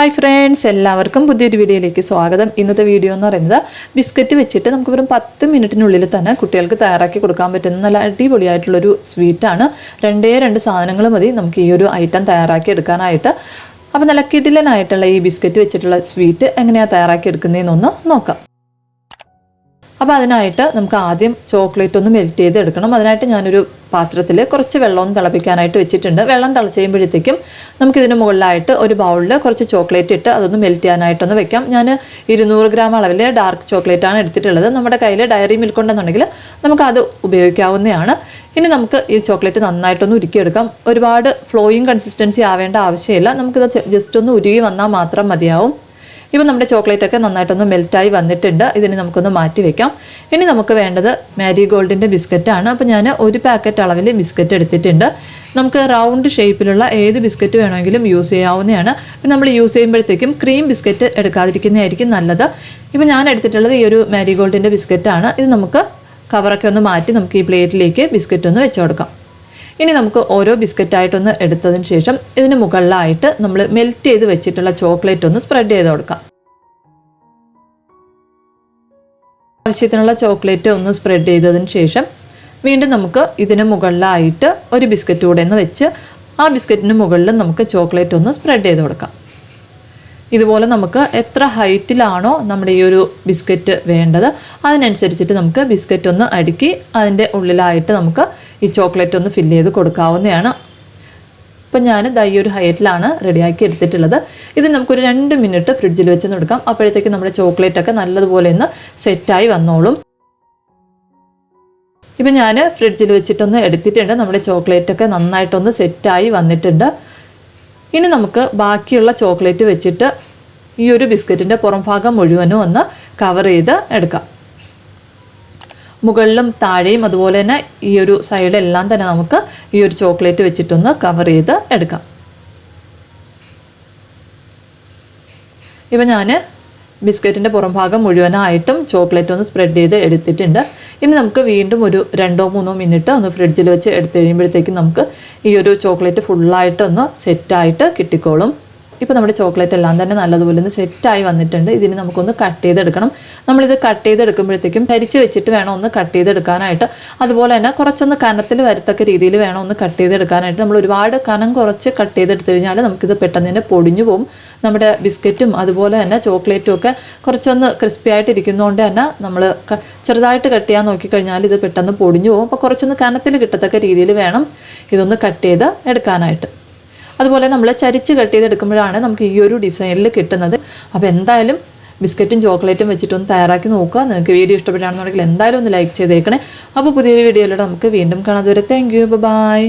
Hi friends എല്ലാവർക്കും പുതിയൊരു വീഡിയോയിലേക്ക് സ്വാഗതം. ഇന്നത്തെ വീഡിയോ എന്ന് പറയുന്നത് ബിസ്ക്കറ്റ് വെച്ചിട്ട് നമുക്ക് വെറും പത്ത് മിനിറ്റിനുള്ളിൽ തന്നെ കുട്ടികൾക്ക് തയ്യാറാക്കി കൊടുക്കാൻ പറ്റുന്ന നല്ല അടിപൊളിയായിട്ടുള്ളൊരു സ്വീറ്റാണ് രണ്ടേ രണ്ട് സാധനങ്ങൾ മതി. നമുക്ക് ഈ ഒരു ഐറ്റം തയ്യാറാക്കി എടുക്കാനായിട്ട്. അപ്പോൾ നല്ല കിടിലനായിട്ടുള്ള ഈ ബിസ്ക്കറ്റ് വെച്ചിട്ടുള്ള സ്വീറ്റ് എങ്ങനെയാണ് തയ്യാറാക്കി എടുക്കുന്നതെന്നൊന്ന് നോക്കാം. അപ്പോൾ അതിനായിട്ട് നമുക്ക് ആദ്യം ചോക്ലേറ്റ് ഒന്ന് മെൽറ്റ് ചെയ്ത് എടുക്കണം. അതിനായിട്ട് ഞാനൊരു പാത്രത്തിൽ കുറച്ച് വെള്ളം തിളപ്പിക്കാനായിട്ട് വെച്ചിട്ടുണ്ട്. വെള്ളം തിളച്ച് കഴിയുമ്പോഴത്തേക്കും നമുക്കിതിന് മുകളിലായിട്ട് ഒരു ബൗളിൽ കുറച്ച് ചോക്ലേറ്റ് ഇട്ട് അതൊന്ന് മെൽറ്റ് ചെയ്യാനായിട്ടൊന്ന് വെക്കാം. ഞാൻ ഇരുന്നൂറ് ഗ്രാം അളവിൽ ഡാർക്ക് ചോക്ലേറ്റ് ആണ് എടുത്തിട്ടുള്ളത്. നമ്മുടെ കയ്യിൽ ഡയറി മിൽക്ക് ഉണ്ടെന്നുണ്ടെങ്കിൽ നമുക്കത് ഉപയോഗിക്കാവുന്നതാണ്. ഇനി നമുക്ക് ഈ ചോക്ലേറ്റ് നന്നായിട്ടൊന്ന് ഉരുക്കിയെടുക്കാം. ഒരുപാട് ഫ്ലോയിങ് കൺസിസ്റ്റൻസി ആവേണ്ട ആവശ്യമില്ല. നമുക്കിത് ജസ്റ്റ് ഒന്ന് ഉരുകി വന്നാൽ മാത്രം മതിയാവും. ഇപ്പം നമ്മുടെ ചോക്ലേറ്റ് ഒക്കെ നന്നായിട്ടൊന്ന് മെൽറ്റായി വന്നിട്ടുണ്ട്. ഇതിന് നമുക്കൊന്ന് മാറ്റി വെക്കാം. ഇനി നമുക്ക് വേണ്ടത് മാരി ഗോൾഡിന്റെ ബിസ്ക്കറ്റാണ് അപ്പോൾ ഞാൻ ഒരു പാക്കറ്റ് അളവിൽ ബിസ്ക്കറ്റ് എടുത്തിട്ടുണ്ട്. നമുക്ക് റൗണ്ട് ഷേപ്പിലുള്ള ഏത് ബിസ്ക്കറ്റ് വേണമെങ്കിലും യൂസ് ചെയ്യാവുന്നതാണ്. നമ്മൾ യൂസ് ചെയ്യുമ്പോഴത്തേക്കും ക്രീം ബിസ്ക്കറ്റ് എടുക്കാതിരിക്കുന്നതായിരിക്കും നല്ലത്. ഇപ്പോൾ ഞാൻ എടുത്തിട്ടുള്ളത് ഈ ഒരു മാരി ഗോൾഡിന്റെ ബിസ്ക്കറ്റാണ് ഇത് നമുക്ക് കവറൊക്കെ ഒന്ന് മാറ്റി നമുക്ക് ഈ പ്ലേറ്റിലേക്ക് ബിസ്ക്കറ്റ് ഒന്ന് വെച്ചു കൊടുക്കാം. ഇനി നമുക്ക് ഓരോ ബിസ്ക്കറ്റായിട്ടൊന്ന് എടുത്തതിന് ശേഷം ഇതിന് മുകളിലായിട്ട് നമ്മൾ മെൽറ്റ് ചെയ്ത് വെച്ചിട്ടുള്ള ചോക്ലേറ്റ് ഒന്ന് സ്പ്രെഡ് ചെയ്ത് കൊടുക്കാം. ആവശ്യത്തിനുള്ള ചോക്ലേറ്റ് ഒന്ന് സ്പ്രെഡ് ചെയ്തതിന് ശേഷം വീണ്ടും നമുക്ക് ഇതിന് മുകളിലായിട്ട് ഒരു ബിസ്ക്കറ്റ് കൂടെ ഒന്ന് വെച്ച് ആ ബിസ്ക്കറ്റിന് മുകളിൽ നമുക്ക് ചോക്ലേറ്റ് ഒന്ന് സ്പ്രെഡ് ചെയ്ത് കൊടുക്കാം. ഇതുപോലെ നമുക്ക് എത്ര ഹൈറ്റിലാണോ നമ്മുടെ ഈ ഒരു ബിസ്ക്കറ്റ് വേണ്ടത് അതിനനുസരിച്ചിട്ട് നമുക്ക് ബിസ്ക്കറ്റ് ഒന്ന് അടുക്കി അതിന്റെ ഉള്ളിലായിട്ട് നമുക്ക് ഈ ചോക്ലേറ്റ് ഒന്ന് ഫില്ല് ചെയ്ത് കൊടുക്കാവുന്നതാണ്. ഇപ്പം ഞാൻ ദൈ ഒരു ഹൈറ്റിലാണ് റെഡിയാക്കി എടുത്തിട്ടുള്ളത്. ഇത് നമുക്കൊരു രണ്ട് മിനിറ്റ് ഫ്രിഡ്ജിൽ വെച്ച് കൊടുക്കാം അപ്പോഴത്തേക്ക് നമ്മുടെ ചോക്ലേറ്റൊക്കെ നല്ലതുപോലെ ഒന്ന് സെറ്റായി വന്നോളും. ഇപ്പം ഞാൻ ഫ്രിഡ്ജിൽ വെച്ചിട്ടൊന്ന് എടുത്തിട്ടുണ്ട്. നമ്മുടെ ചോക്ലേറ്റൊക്കെ നന്നായിട്ടൊന്ന് സെറ്റായി വന്നിട്ടുണ്ട്. ഇനി നമുക്ക് ബാക്കിയുള്ള ചോക്ലേറ്റ് വെച്ചിട്ട് ഈ ഒരു ബിസ്ക്കറ്റിന്റെ പുറം ഭാഗം മുഴുവനും ഒന്ന് കവർ ചെയ്ത് എടുക്കാം. മുകളിലും താഴെയും അതുപോലെ തന്നെ ഈ ഒരു സൈഡെല്ലാം തന്നെ നമുക്ക് ഈ ഒരു ചോക്ലേറ്റ് വെച്ചിട്ടൊന്ന് കവർ ചെയ്ത് എടുക്കാം. ഇപ്പം ഞാൻ ബിസ്ക്കറ്റിന്റെ പുറം ഭാഗം മുഴുവനായിട്ടും ചോക്ലേറ്റ് ഒന്ന് സ്പ്രെഡ് ചെയ്ത് എടുത്തിട്ടുണ്ട്. ഇനി നമുക്ക് വീണ്ടും ഒരു രണ്ടോ മൂന്നോ മിനിറ്റ് ഒന്ന് ഫ്രിഡ്ജിൽ വെച്ച് എടുത്തു കഴിയുമ്പോഴത്തേക്കും നമുക്ക് ഈ ഒരു ചോക്ലേറ്റ് ഫുള്ളായിട്ടൊന്ന് സെറ്റായിട്ട് കിട്ടിക്കോളും. ഇപ്പോൾ നമ്മുടെ ചോക്ലേറ്റ് എല്ലാം തന്നെ നല്ലതുപോലെ ഒന്ന് സെറ്റായി വന്നിട്ടുണ്ട്. ഇതിന് നമുക്കൊന്ന് കട്ട് ചെയ്തെടുക്കണം. നമ്മളിത് കട്ട് ചെയ്തെടുക്കുമ്പോഴത്തേക്കും ധരിച്ച് വെച്ചിട്ട് വേണം ഒന്ന് കട്ട് ചെയ്തെടുക്കാനായിട്ട്. അതുപോലെ തന്നെ കുറച്ചൊന്ന് കനത്തിൽ വരത്തക്ക രീതിയിൽ വേണം ഒന്ന് കട്ട് ചെയ്തെടുക്കാനായിട്ട്. നമ്മൾ ഒരുപാട് കനം കുറച്ച് കട്ട് ചെയ്തെടുത്തു കഴിഞ്ഞാൽ നമുക്കിത് പെട്ടെന്ന് തന്നെ പൊടിഞ്ഞു പോകും നമ്മുടെ ബിസ്ക്കറ്റും അതുപോലെ തന്നെ ചോക്ലേറ്റും ഒക്കെ കുറച്ചൊന്ന് ക്രിസ്പി ആയിട്ട് ഇരിക്കുന്നതുകൊണ്ട് തന്നെ നമ്മൾ ചെറുതായിട്ട് കട്ട് ചെയ്യാൻ നോക്കിക്കഴിഞ്ഞാൽ ഇത് പെട്ടെന്ന് പൊടിഞ്ഞു പോകും അപ്പോൾ കുറച്ചൊന്ന് കനത്തിൽ കിട്ടത്തക്ക രീതിയിൽ വേണം ഇതൊന്ന് കട്ട് ചെയ്ത് എടുക്കാനായിട്ട്. അതുപോലെ നമ്മൾ ചരിച്ച് കട്ട് ചെയ്തെടുക്കുമ്പോഴാണ് നമുക്ക് ഈ ഒരു ഡിസൈനിൽ കിട്ടുന്നത്. അപ്പോൾ എന്തായാലും ബിസ്ക്കറ്റും ചോക്ലേറ്റും വെച്ചിട്ടൊന്ന് തയ്യാറാക്കി നോക്കുക. നിങ്ങൾക്ക് വീഡിയോ ഇഷ്ടപ്പെടുകയാണെന്നുണ്ടെങ്കിൽ എന്തായാലും ഒന്ന് ലൈക്ക് ചെയ്തേക്കണേ. അപ്പോൾ പുതിയൊരു വീഡിയോയിലൂടെ നമുക്ക് വീണ്ടും കാണാതെ വരെ താങ്ക് യു ബൈ